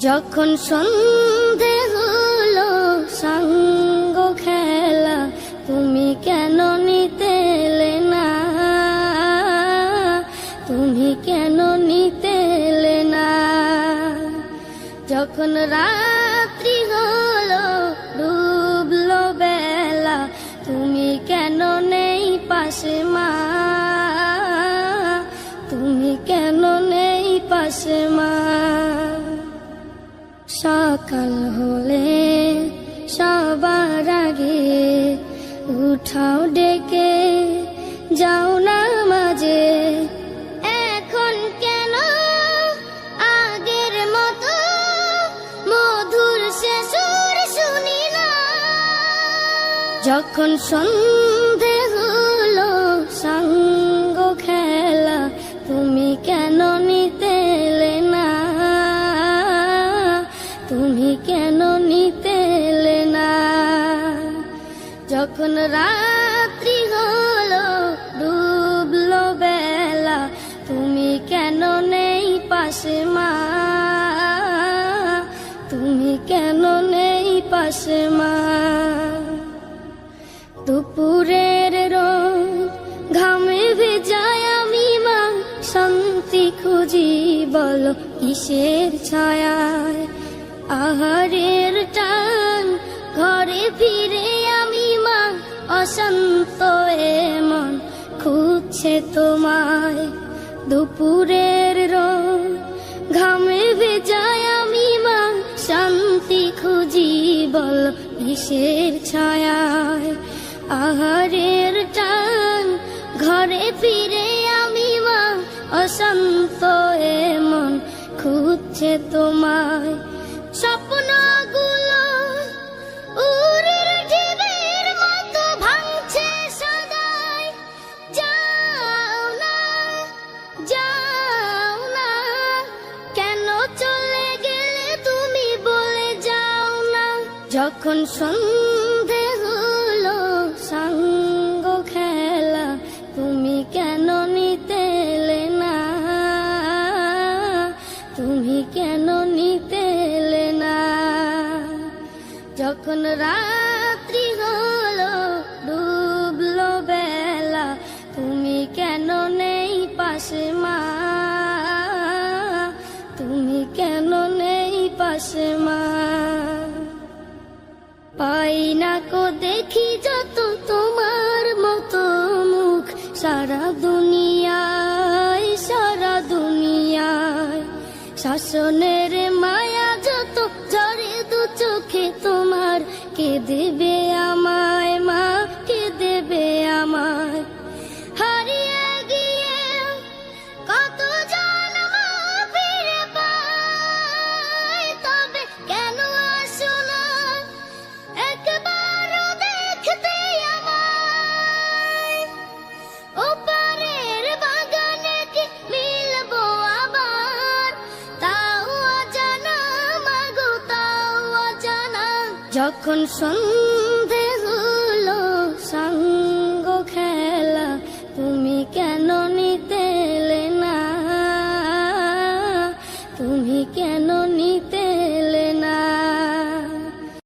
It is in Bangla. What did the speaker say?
যখন সন্ধে হলো, সঙ্গ খেলা, তুমি কেন নিতেলে না? তুমি কেন নিতেলে না? যখন রাত্রি হলো, ডুবলো বেলা, তুমি কেন নেই পাশে মা? তুমি কেন নেই পাশে মা? সকাল হলে সবার আগে উঠাও ডেকে, যাও না মাঝে এখন কেন আগের মতো মধুর সে সুর শুনি না? যখন সন্ধে হলো সঙ্গ খেলা, তুমি কেন যখন রাত্রি হলো, ডুবলো বেলা। তুমি কেন নেই পাশে মা? তুমি কেন নেই পাশে মা? দুপুরের রোদ, ঘামে ভেজায় আমি মা। শান্তি খুঁজি বলো, কিসের ছায়ায়? আহারের অশান্ত মন খুঁজছে তোমায়। দুপুরের রোদ ঘামে ভেজায় আমি মা শান্তি খুঁজি বল কিসের ছায়ায়। আহারের টান ঘরে ফিরে আমি মা অশান্ত এমন মন খুঁজছে তোমায়। যখন সন্ধে হলো, সঙ্গ খেলা, তুমি কেন নিতে এলে না? তুমি কেন নিতেলে না? যখন রাত্রি হলো, ডুবলো বেলা, তুমি কেন নেই পাশে মা? তুমি কেন নেই পাশে মা? পাই না কো দেখি যত তোমার মতো মুখ। সারা দুনিয়ায় সারা দুনিয়ায়। শাসনের মায়া যত জরে দু চোখে তোমার। কে দেবে যখন সন্ধ্যা